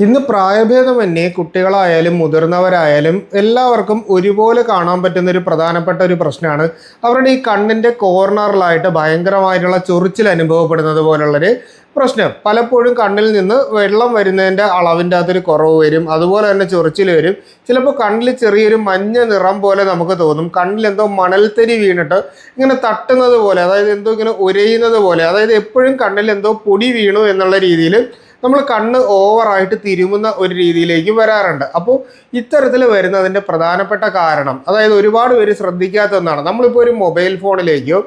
ഇന്ന് പ്രായഭേദമന്യേ കുട്ടികളായാലും മുതിർന്നവരായാലും എല്ലാവർക്കും ഒരുപോലെ കാണാൻ പറ്റുന്ന ഒരു പ്രധാനപ്പെട്ട ഒരു പ്രശ്നമാണ്. അവരുടെ ഈ കണ്ണിന്റെ കോർണറിലായിട്ട് ഭയങ്കരമായിട്ടുള്ള ചൊറിച്ചിൽ അനുഭവപ്പെടുന്നത് പോലുള്ളൊരു പ്രശ്നം. പലപ്പോഴും കണ്ണിൽ നിന്ന് വെള്ളം വരുന്നതിന്റെ അളവിന്റെ അകത്തൊരു കുറവ് വരും. അതുപോലെ തന്നെ ചൊറിച്ചിൽ വരും. ചിലപ്പോൾ കണ്ണിൽ ചെറിയൊരു മഞ്ഞ നിറം പോലെ നമുക്ക് തോന്നും. കണ്ണിൽ എന്തോ മണൽത്തരി വീണിട്ട് ഇങ്ങനെ തട്ടുന്നത് പോലെ അതായത് എന്തോ ഇങ്ങനെ ഉരയുന്നത് പോലെ അതായത് എപ്പോഴും കണ്ണിൽ എന്തോ പൊടി വീണു എന്നുള്ള രീതിയിൽ നമ്മൾ കണ്ണ് ഓവറായിട്ട് തിരുമുന്ന ഒരു രീതിയിലേക്ക് വരാറുണ്ട്. അപ്പോൾ ഇത്തരത്തിൽ വരുന്നതിന്റെ പ്രധാനപ്പെട്ട കാരണം അതായത് ഒരുപാട് പേര് ശ്രദ്ധിക്കാത്ത ഒന്നാണ്. നമ്മളിപ്പോൾ ഒരു മൊബൈൽ ഫോണിലേക്കോ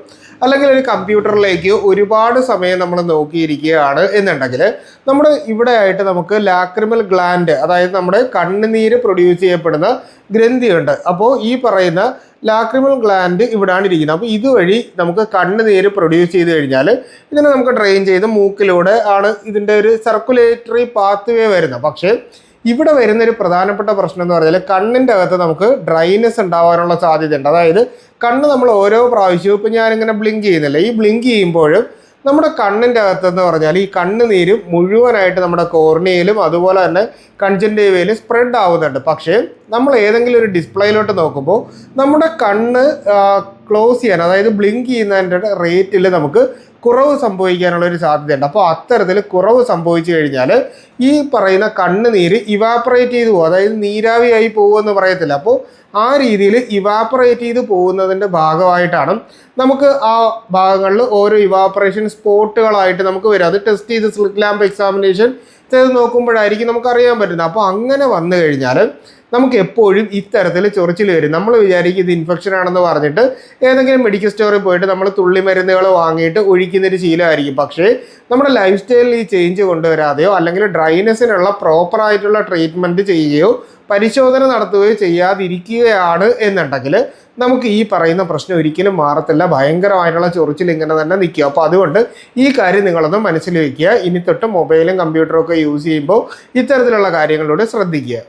അല്ലെങ്കിൽ ഒരു കമ്പ്യൂട്ടറിലേക്കോ ഒരുപാട് സമയം നമ്മൾ നോക്കിയിരിക്കുകയാണ് എന്നുണ്ടെങ്കിൽ നമ്മുടെ ഇവിടെ ആയിട്ട് നമുക്ക് ലാക്രിമൽ ഗ്ലാൻഡ് അതായത് നമ്മുടെ കണ്ണുനീര് പ്രൊഡ്യൂസ് ചെയ്യപ്പെടുന്ന ഗ്രന്ഥിയുണ്ട്. അപ്പോൾ ഈ പറയുന്ന ലാക്രിമൽ ഗ്ലാൻഡ് ഇവിടാണ് ഇരിക്കുന്നത്. അപ്പോൾ ഇതുവഴി നമുക്ക് കണ്ണുനീര് പ്രൊഡ്യൂസ് ചെയ്ത് കഴിഞ്ഞാൽ ഇതിനെ നമുക്ക് ഡ്രെയിൻ ചെയ്ത് മൂക്കിലൂടെ ആണ് ഇതിന്റെ ഒരു സർക്കുലേറ്ററി പാത്ത് വേ വരുന്നത്. പക്ഷേ ഇവിടെ വരുന്ന ഒരു പ്രധാനപ്പെട്ട പ്രശ്നം എന്ന് പറഞ്ഞാൽ കണ്ണിന്റെ അകത്ത് നമുക്ക് ഡ്രൈനെസ് ഉണ്ടാവാനുള്ള സാധ്യതയുണ്ട്. അതായത് കണ്ണ് നമ്മൾ ഓരോ പ്രാവശ്യവും ഇപ്പം ഞാനിങ്ങനെ ബ്ലിങ്ക് ചെയ്യുന്നില്ല. ഈ ബ്ലിങ്ക് ചെയ്യുമ്പോഴും നമ്മുടെ കണ്ണിന്റെ അകത്തെന്ന് പറഞ്ഞാൽ ഈ കണ്ണുനീര് മുഴുവനായിട്ട് നമ്മുടെ കോർണിയയിലും അതുപോലെ തന്നെ കൺജന്റീവയിലും സ്പ്രെഡ് ആവുന്നുണ്ട്. പക്ഷേ നമ്മൾ ഏതെങ്കിലും ഒരു ഡിസ്പ്ലേയിലോട്ട് നോക്കുമ്പോൾ നമ്മുടെ കണ്ണ് ക്ലോസ് ചെയ്യാൻ അതായത് ബ്ലിങ്ക് ചെയ്യുന്നതിന്റെ റേറ്റിൽ നമുക്ക് കുറവ് സംഭവിക്കാനുള്ള ഒരു സാധ്യതയുണ്ട്. അപ്പോൾ അത്തരത്തിൽ കുറവ് സംഭവിച്ചു കഴിഞ്ഞാൽ ഈ പറയുന്ന കണ്ണുനീര് ഇവാപ്പറേറ്റ് ചെയ്തു പോകും. അതായത് നീരാവിയായി പോകുമെന്ന് പറയത്തില്ല. അപ്പോൾ ആ രീതിയിൽ ഇവാപ്പറേറ്റ് ചെയ്ത് പോകുന്നതിന്റെ ഭാഗമായിട്ടാണ് നമുക്ക് ആ ഭാഗങ്ങളിൽ ഓരോ ഇവാപ്പറേഷൻ സ്പോട്ടുകളായിട്ട് നമുക്ക് വരും അത് ടെസ്റ്റ് ചെയ്ത് സ്ലിറ്റ് ലാമ്പ് എക്സാമിനേഷൻ ചെയ്ത് നോക്കുമ്പോഴായിരിക്കും നമുക്കറിയാൻ പറ്റുന്നത്. അപ്പോൾ അങ്ങനെ വന്നു കഴിഞ്ഞാൽ നമുക്ക് എപ്പോഴും ഇത്തരത്തിൽ ചൊറിച്ചിൽ വരും. നമ്മൾ വിചാരിക്കും ഇത് ഇൻഫെക്ഷൻ ആണെന്ന് പറഞ്ഞിട്ട് ഏതെങ്കിലും മെഡിക്കൽ സ്റ്റോറിൽ പോയിട്ട് നമ്മൾ തുള്ളി മരുന്നുകൾ വാങ്ങിയിട്ട് ഒഴിക്കുന്നൊരു ശീലമായിരിക്കും. പക്ഷേ നമ്മുടെ ലൈഫ് സ്റ്റൈലിൽ ഈ ചേഞ്ച് കൊണ്ടുവരാതെയോ അല്ലെങ്കിൽ ഡ്രൈനെസ്സിനുള്ള പ്രോപ്പറായിട്ടുള്ള ട്രീറ്റ്മെന്റ് ചെയ്യുകയോ പരിശോധന നടത്തുകയോ ചെയ്യാതിരിക്കുകയാണ് എന്നുണ്ടെങ്കിൽ നമുക്ക് ഈ പറയുന്ന പ്രശ്നം ഒരിക്കലും മാറത്തില്ല. ഭയങ്കരമായിട്ടുള്ള ചൊറിച്ചിൽ ഇങ്ങനെ തന്നെ നിൽക്കുക. അപ്പോൾ അതുകൊണ്ട് ഈ കാര്യം നിങ്ങളൊന്ന് മനസ്സിൽ വയ്ക്കുക. ഇനി തൊട്ട് മൊബൈലും കമ്പ്യൂട്ടറും ഒക്കെ യൂസ് ചെയ്യുമ്പോൾ ഇത്തരത്തിലുള്ള കാര്യങ്ങളിലൂടെ ശ്രദ്ധിക്കുക.